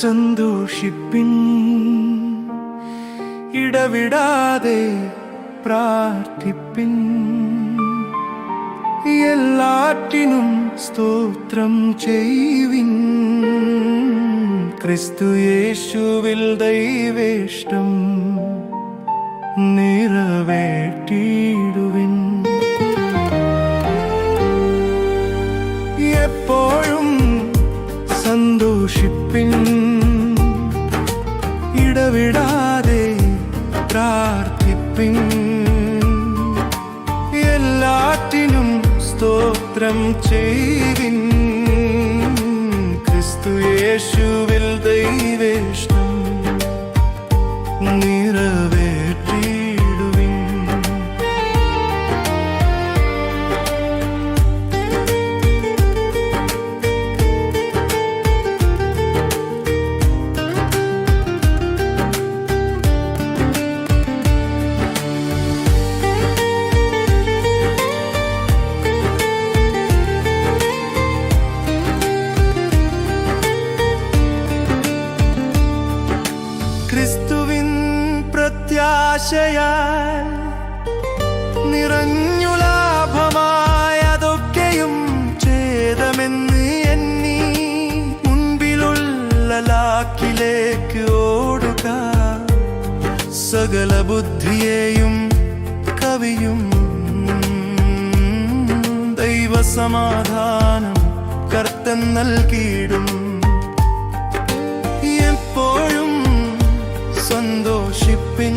സന്തോഷിപ്പിൻ ഇടവിടാതെ പ്രാർത്ഥിപ്പിൻ. എല്ലാറ്റിനും സ്തോത്രം ചെയ്വിൻ ക്രിസ്തു യേശുവിൽ ദൈവേഷ്ടം നിറവേറ്റിടുവിൻ സ്തോത്രം ചെയ്വിൻ ക്രിസ്തു യേശുവിൽ ദൈവേഷ്ടം പ്രത്യാശയാൽ നിറഞ്ഞു ലാഭമായതൊക്കെയും ഛേദമെന്ന് എന്നീ മുൻപിലുള്ള ലാക്കിലേക്ക് ഓടുക. സകല ബുദ്ധിയെയും കവിയും ദൈവസമാധാനം കർത്തൻ നൽകിയിടും. എപ്പോഴും സന്തോഷിപ്പിൻ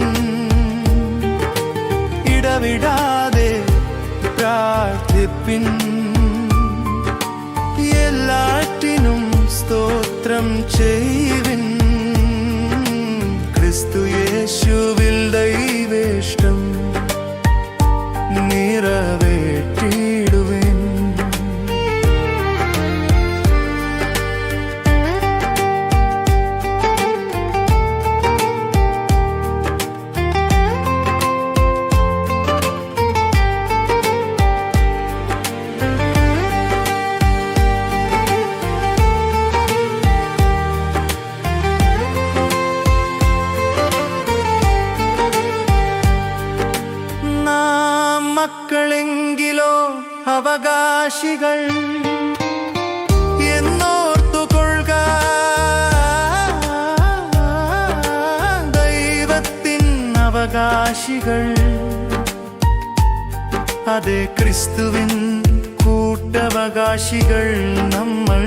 സ്തോത്രം ചെയ്വിൻ ക്രിസ്തു യേശുവിൽ മക്കളെങ്കിലോ അവകാശികൾ എന്നോർത്തുകൊള്ളുക. ദൈവത്തിൻ അതെ ക്രിസ്തുവിൻ കൂട്ടവകാശികൾ നമ്മൾ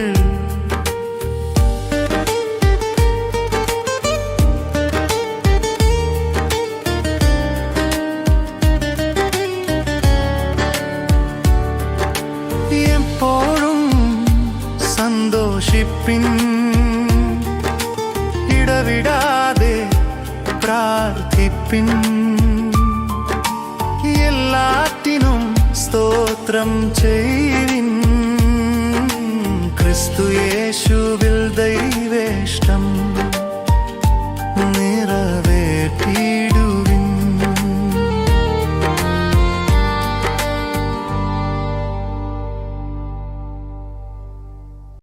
സന്തോഷിപ്പിൻ. ഇടവിടാതെ പ്രാർത്ഥിപ്പിൻ. എല്ലാറ്റിനും സ്തോത്രം ചെയ്തിൻ ക്രിസ്തു യേശുവിൽ ദൈവേഷ്ടം